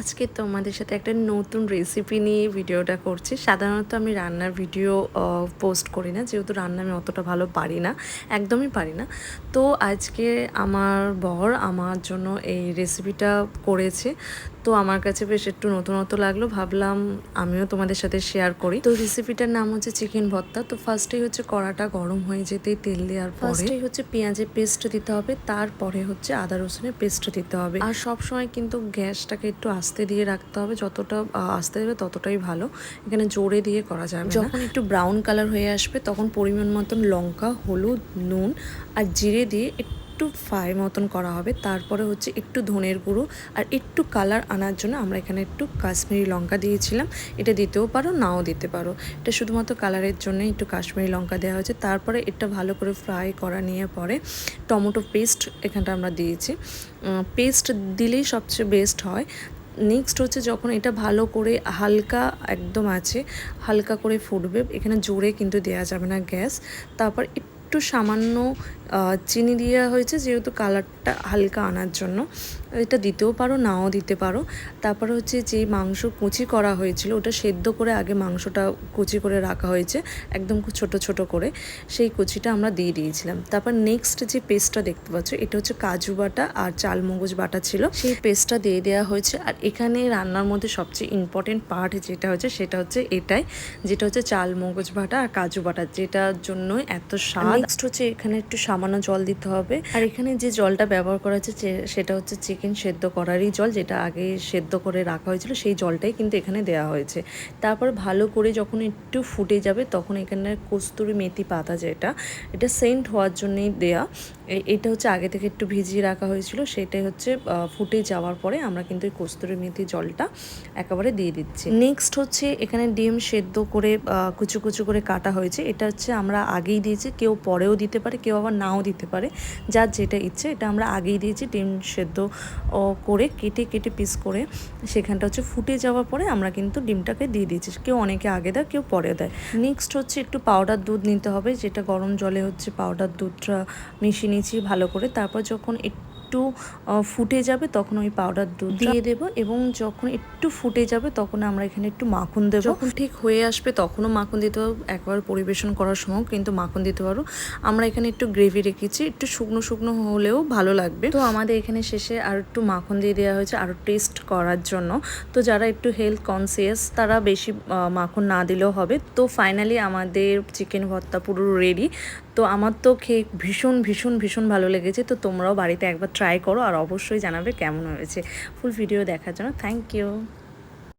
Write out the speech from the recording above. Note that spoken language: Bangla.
আজকে তোমাদের সাথে একটা নতুন রেসিপি নিয়ে ভিডিওটা করছি। সাধারণত আমি রান্নার ভিডিও পোস্ট করি না, যেহেতু রান্না আমি অতটা ভালো পারি না, একদমই পারি না। তো আজকে আমার বর আমার জন্য এই রেসিপিটা করেছে। তো আমার কাছে বেশ একটু নতুনত্ব লাগল। ভাবলাম আমিও তোমাদের সাথে শেয়ার করি। তো রেসিপিটার নাম হচ্ছে চিকেন ভর্তা। তো ফার্স্টেই হচ্ছে কড়াটা গরম হয়ে যেতেই তেল দেওয়ার পরে ফার্স্টেই হচ্ছে পেঁয়াজের পেস্ট দিতে হবে। তারপরে হচ্ছে আদা রসুনের পেস্ট দিতে হবে। আর সব সময় কিন্তু গ্যাসটাকে একটু আস্তে দিয়ে রাখতে হবে। যতটা আস্তে দেবে ততটাই ভালো। এখানে জোরে দিয়ে করা যাবে যখন একটু ব্রাউন কালার হয়ে আসবে তখন পরিমাণ মতন লঙ্কা হলুদ নুন আর জিরে দিয়ে একটু ফ্রাই মতন করা হবে, তারপরে হচ্ছে একটু ধনের গুঁড়ো আর একটু কালার আনার জন্য আমরা এখানে একটু কাশ্মীরি লঙ্কা দিয়েছিলাম। এটা দিতেও পারো, নাও দিতে পারো। এটা শুধুমাত্র কালারের জন্য একটু কাশ্মীরি লঙ্কা দেওয়া হয়েছে। তারপরে এটা ভালো করে ফ্রাই করা নিয়ে পরে টমেটো পেস্ট এখানটা আমরা দিয়েছি। পেস্ট দিলেই সবচেয়ে বেস্ট হয়। নেক্সট হচ্ছে যখন এটা ভালো করে হালকা একদম আছে, হালকা করে ফুটবে, এখানে জোরে কিন্তু দেওয়া যাবে না গ্যাস। তারপর একটু সামান্য চিনি দেওয়া হয়েছে, যেহেতু কালারটা হালকা আনার জন্য। এটা দিতেও পারো, নাও দিতে পারো। তারপরে হচ্ছে যে মাংস কুচি করা হয়েছিল, ওটা সেদ্ধ করে আগে মাংসটা কুচি করে রাখা হয়েছে, একদম ছোট ছোট করে। সেই কুচিটা আমরা দিয়ে দিয়েছিলাম। তারপর নেক্সট যে পেস্টটা দেখতে পাচ্ছ, এটা হচ্ছে কাজু বাটা আর চালমগজ বাটা ছিল। সেই পেস্টটা দিয়ে দেওয়া হয়েছে। আর এখানে রান্নার মধ্যে সবচেয়ে ইম্পর্টেন্ট পার্ট যেটা হচ্ছে সেটা হচ্ছে এটাই, যেটা হচ্ছে চালমগজ বাটা আর কাজু বাটা, যেটার জন্য এত স্বাদ। নেক্সট হচ্ছে এখানে একটু সামান্য জল দিতে হবে। আর এখানে যে জলটা ব্যবহার করা হচ্ছে সেটা হচ্ছে চিকেন সেদ্ধ করারই জল, যেটা আগে সেদ্ধ করে রাখা হয়েছিল, সেই জলটাই কিন্তু এখানে দেওয়া হয়েছে। তারপর ভালো করে যখন একটু ফুটে যাবে, তখন এখানে কস্তুরি মেথি পাতা যেটা, এটা সেন্ট হওয়ার জন্যই দেয়া। এটা হচ্ছে আগে থেকে একটু ভিজিয়ে রাখা হয়েছিল, সেটাই হচ্ছে ফুটে যাওয়ার পরে আমরা কিন্তু এই কস্তুরি মেথি জলটা একেবারে দিয়ে দিচ্ছি। নেক্সট হচ্ছে এখানে ডিম সেদ্ধ করে কুচু কুচু করে কাটা হয়েছে। এটা হচ্ছে আমরা আগেই দিয়েছি, কেউ পরেও দিতে পারে, কেউ আবার নাও দিতে পারে। যার যেটা ইচ্ছে, এটা আমরা আগেই দিয়েছি, ডিম সেদ্ধ করে কেটে কেটে পিস করে সেখানটা হচ্ছে ফুটে যাওয়ার পরে আমরা কিন্তু ডিমটাকে দিয়ে দিয়েছি। কেউ অনেকে আগে দেয়, কেউ পরে দেয়। নেক্সট হচ্ছে একটু পাউডার দুধ নিতে হবে, যেটা গরম জলে হচ্ছে পাউডার দুধটা মিশিয়ে নিয়েছি ভালো করে। তারপর যখন একটু আহ, ফুটে যাবে তখন ওই পাউডার দুধ দিয়ে দেবো এবং যখন একটু ফুটে যাবে তখন আমরা এখানে একটু মাখন দেবো। যখন ঠিক হয়ে আসবে তখনও মাখন দিতে হবে একবার পরিবেশন করার সময় কিন্তু মাখন দিতে পারো। আমরা এখানে একটু গ্রেভি রেখেছি একটু শুকনো শুকনো হলেও ভালো লাগবে। তো আমাদের এখানে শেষে আর একটু মাখন দিয়ে দেওয়া হয়েছে আরও টেস্ট করার জন্য। তো যারা একটু হেলথ কনসিয়াস তারা বেশি মাখন না দিলেও হবে। তো ফাইনালি আমাদের চিকেন ভর্তা পুরো রেডি তো আমার তো খেয়ে ভীষণ ভীষণ ভীষণ ভালো লেগেছে। তো তোমরাও বাড়িতে একবার ট্রাই করো আর অবশ্যই জানাবে কেমন হয়েছে। ফুল ভিডিও দেখার জন্য থ্যাংক ইউ